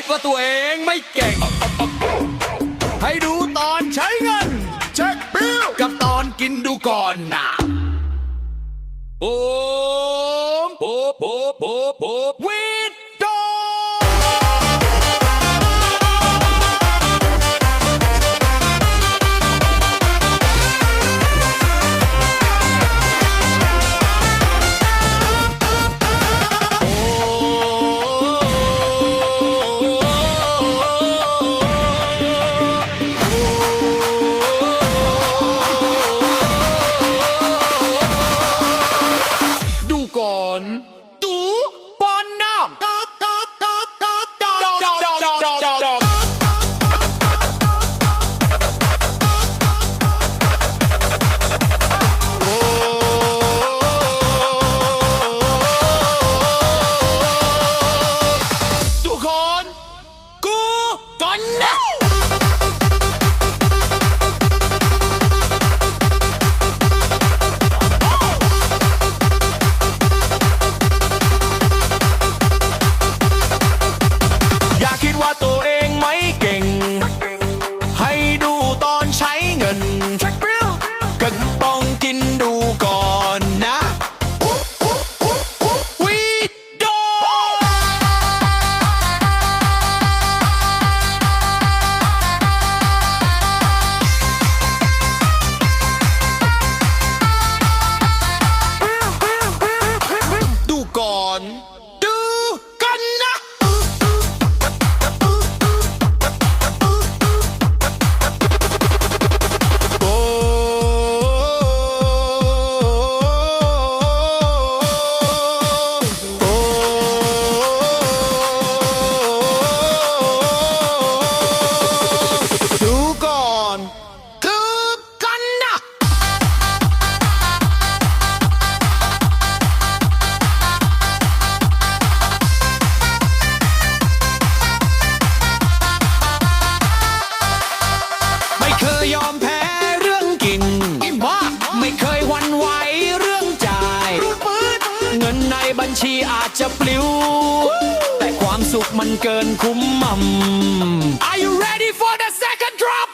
ิดว่าตัวเองไม่เก่ง ให้ดูตอนใช้เงิน เช็คบิลกับตอนกินดูก่อนนะโอ้โหโอ้โหโอ้โห zapatos. ชีอาจจะปลิว แต่ความสุขมันเกินคุ้มมั่ม Are you ready for the second drop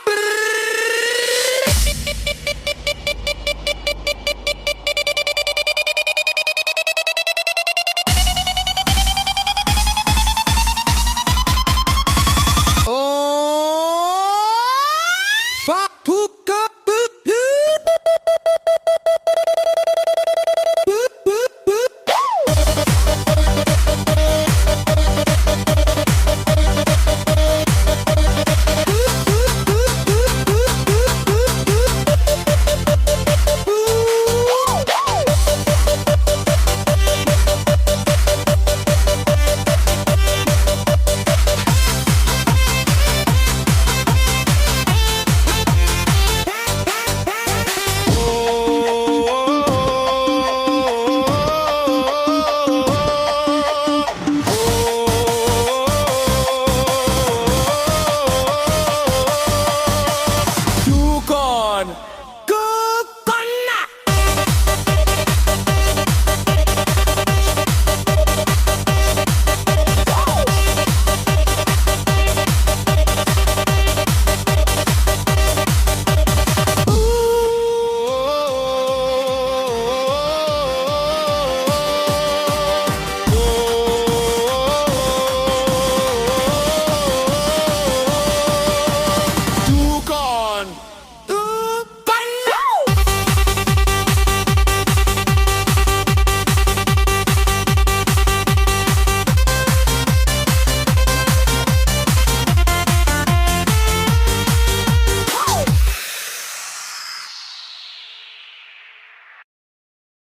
โอ้ฟักทุกข์